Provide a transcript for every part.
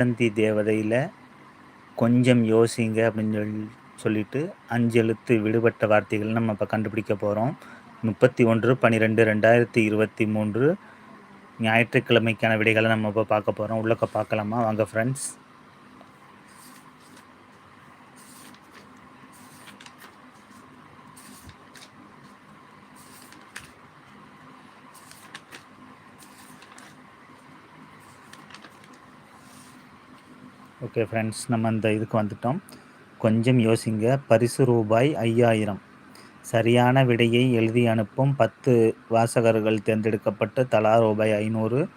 வசந்தி தேவதையில் கொஞ்சம் யோசிங்க அப்படின்னு சொல்லி சொல்லிட்டு அஞ்சு எழுத்து விடுபட்ட வார்த்தைகள் நம்ம இப்போ கண்டுபிடிக்க போகிறோம் முப்பத்தி ஒன்று பன்னிரெண்டு ரெண்டாயிரத்தி இருபத்தி மூன்று ஞாயிற்றுக்கிழமைக்கான விடைகளை நம்ம இப்போ பார்க்க போகிறோம் உள்ளக்க பார்க்கலாமா? வாங்க ஃப்ரெண்ட்ஸ் ஓகே ஃப்ரெண்ட்ஸ் நம்ம இந்த இதுக்கு வந்துட்டோம். கொஞ்சம் யோசிங்க. பரிசு ரூபாய் ஐயாயிரம். சரியான விடையை எழுதி அனுப்பும் பத்து வாசகர்கள் தேர்ந்தெடுக்கப்பட்டு தலா ரூபாய் ஐநூறு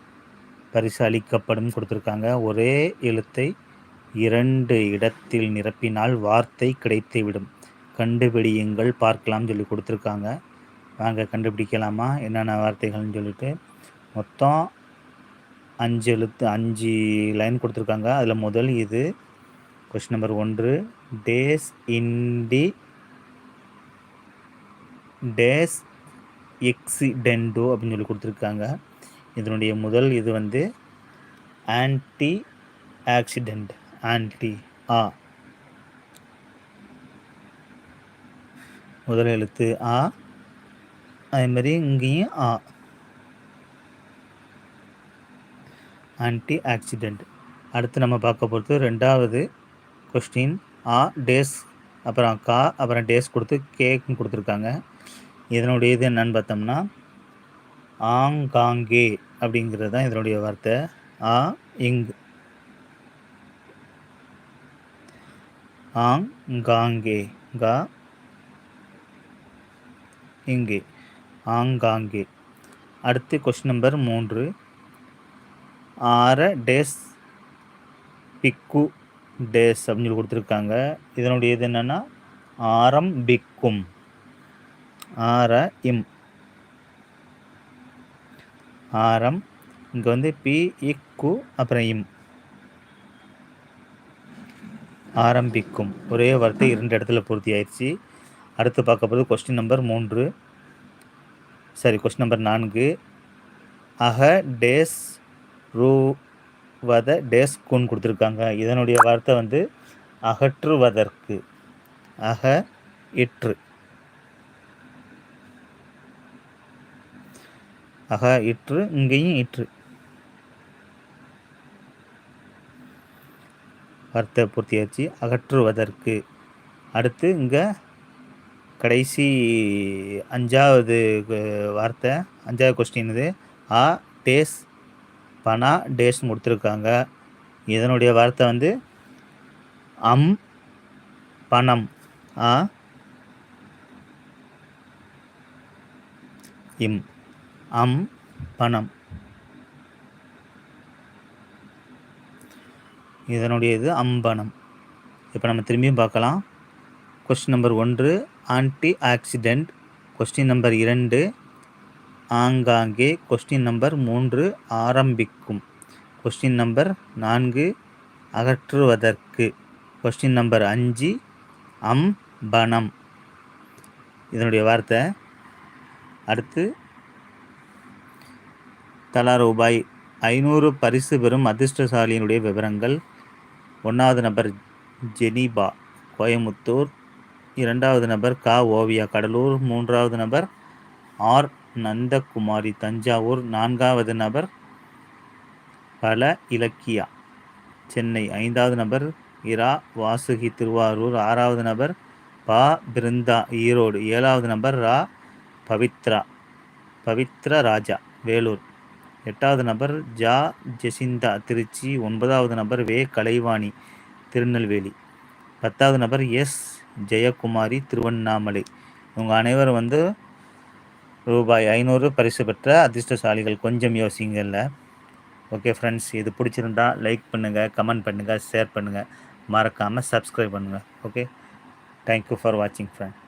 பரிசு அளிக்கப்படும் கொடுத்துருக்காங்க. ஒரே எழுத்தை இரண்டு இடத்தில் நிரப்பினால் வார்த்தை கிடைத்துவிடும் கண்டுபிடியுங்கள் பார்க்கலாம் சொல்லி கொடுத்துருக்காங்க. வாங்க கண்டுபிடிக்கலாமா? என்னென்ன வார்த்தைகள்னு சொல்லிட்டு. மொத்தம் அஞ்சு எழுத்து அஞ்சு லைன் கொடுத்துருக்காங்க. அதில் முதல் இது கொஸ்டின் நம்பர் ஒன்று டேஸ் இன்டி டேஸ் எக்ஸிடென்டோ அப்படின்னு சொல்லி கொடுத்துருக்காங்க. இதனுடைய முதல் இது வந்து ஆன்டி ஆக்சிடெண்ட் ஆன்டி ஆ முதல் எழுத்து ஆ அதே மாதிரி இங்கேயும் ஆ ஆன்டி ஆக்சிடெண்ட் அடுத்து நம்ம பார்க்க போகிறது ரெண்டாவது கொஸ்டின் ஆ டேஸ் அப்புறம் கா அப்புறம் டேஸ் கொடுத்து கேக்கும் கொடுத்துருக்காங்க. இதனுடைய இது என்னன்னு பார்த்தோம்னா ஆங்காங்கே அப்படிங்கிறது தான் இதனுடைய வார்த்தை. ஆ இங். ஆங் காங்கே கா இங்கே. ஆங்காங்கே. அடுத்து கொஸ்டின் நம்பர் மூன்று. ஆர டேஸ் பிக்கு டேஸ் அப்படின்னு சொல்லி கொடுத்துருக்காங்க. இதனுடைய இது என்னென்னா ஆரம்பிக்கும் ஆர இம். ஆரம் இங்கே வந்து பி இக்கு அப்புறம் இம். ஆரம்பிக்கும் ஒரே வார்த்தை இரண்டு இடத்துல பூர்த்தி ஆயிடுச்சு. அடுத்து பார்க்க போகிறது கொஸ்டின் நம்பர் மூன்று. சரி கொஸ்டின் நம்பர் நான்கு. அக டேஸ் ரூவத டேஸ் குன் கொடுத்துருக்காங்க. இதனுடைய வார்த்தை வந்து அகற்றுவதற்கு. அக இற்று. அக இற்று இங்கேயும் இற்று. வார்த்தை பூர்த்தியாச்சு. அகற்றுவதற்கு. அடுத்து இங்கே கடைசி அஞ்சாவது வார்த்தை அஞ்சாவது கொஸ்டின் இது ஆ டேஸ் பனா டேஸ் கொடுத்துருக்காங்க இதனுடைய வார்த்தை வந்து அம் பணம் ஆ இம் அம் பணம். இதனுடைய இது அம்பணம் இப்போ நம்ம திரும்பியும் பார்க்கலாம். கொஸ்டின் நம்பர் ஒன்று ஆன்டி ஆக்சிடெண்ட் கொஸ்டின் நம்பர் இரண்டு ஆங்காங்கே கொஸ்டின் நம்பர் மூன்று ஆரம்பிக்கும். கொஸ்டின் நம்பர் நான்கு அகற்றுவதற்கு. கொஸ்டின் நம்பர் அஞ்சு அம் பணம் இதனுடைய வார்த்தை. அடுத்து தலா ரூபாய் ஐநூறு பரிசு பெறும் அதிர்ஷ்டசாலியினுடைய விவரங்கள். ஒன்றாவது நபர் ஜெனிபா கோயமுத்தூர் இரண்டாவது நபர் கா ஓவியா கடலூர். மூன்றாவது நபர் ஆர் நந்தகுமாரி தஞ்சாவூர் நான்காவது நபர் பல இலக்கியா. சென்னை ஐந்தாவது நபர் இரா வாசுகி திருவாரூர். ஆறாவது நபர் பா. பிருந்தா ஈரோடு. ஏழாவது நபர் ரா. பவித்ரா. பவித்ர ராஜா வேலூர். எட்டாவது நபர் ஜா. ஜெசிந்தா திருச்சி. ஒன்பதாவது நபர் வே. கலைவாணி திருநெல்வேலி. பத்தாவது நபர் எஸ். ஜெயக்குமாரி திருவண்ணாமலை. இவங்க அனைவரும் வந்து ரூபாய் ஐநூறு பரிசு பெற்ற அதிர்ஷ்டசாலிகள் கொஞ்சம் யோசிங்கல்ல ஓகே ஃப்ரெண்ட்ஸ் இது பிடிச்சிருந்தா லைக் பண்ணுங்கள் கமெண்ட் பண்ணுங்கள் ஷேர் பண்ணுங்கள் மறக்காமல் சப்ஸ்கிரைப் பண்ணுங்கள் ஓகே தேங்க்யூ ஃபார் வாட்சிங் ஃப்ரெண்ட்